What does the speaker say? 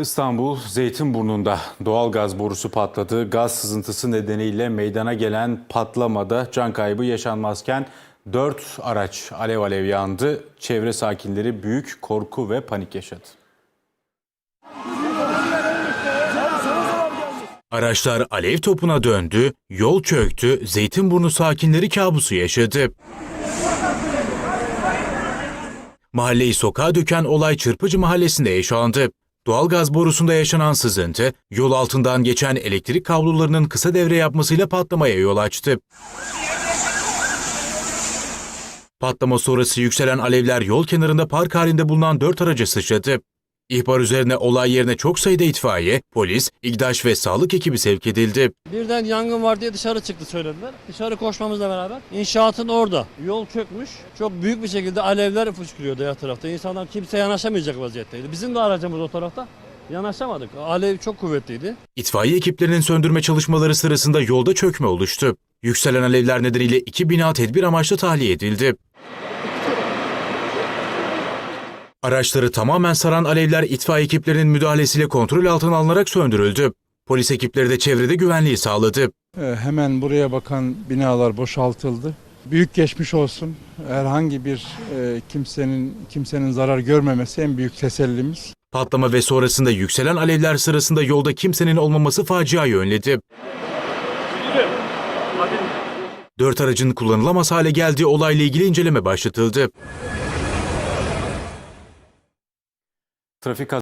İstanbul Zeytinburnu'nda doğal gaz borusu patladı. Gaz sızıntısı nedeniyle meydana gelen patlamada can kaybı yaşanmazken 4 araç alev alev yandı. Çevre sakinleri büyük korku ve panik yaşadı. Araçlar alev topuna döndü, yol çöktü, Zeytinburnu sakinleri kabusu yaşadı. Mahalleyi sokağa döken olay Çırpıcı mahallesinde yaşandı. Doğalgaz borusunda yaşanan sızıntı, yol altından geçen elektrik kablolarının kısa devre yapmasıyla patlamaya yol açtı. Patlama sonrası yükselen alevler yol kenarında park halinde bulunan dört araca sıçradı. İhbar üzerine olay yerine çok sayıda itfaiye, polis, İGDAŞ ve sağlık ekibi sevk edildi. Birden yangın var diye dışarı çıktı söylediler. Dışarı koşmamızla beraber inşaatın orada. Yol çökmüş. Çok büyük bir şekilde alevler fışkırıyordu her tarafta. İnsanlar kimse yanaşamayacak vaziyetteydi. Bizim de aracımız o tarafta. Yanaşamadık. Alev çok kuvvetliydi. İtfaiye ekiplerinin söndürme çalışmaları sırasında yolda çökme oluştu. Yükselen alevler nedeniyle iki bina tedbir amaçlı tahliye edildi. Araçları tamamen saran alevler itfaiye ekiplerinin müdahalesiyle kontrol altına alınarak söndürüldü. Polis ekipleri de çevrede güvenliği sağladı. Ee, Hemen buraya bakan binalar boşaltıldı. Büyük geçmiş olsun. Herhangi bir e, kimsenin kimsenin zarar görmemesi en büyük tesellimiz. Patlama ve sonrasında yükselen alevler sırasında yolda kimsenin olmaması faciayı önledi. Dört aracın kullanılamaz hale geldiği olayla ilgili inceleme başlatıldı. Trafik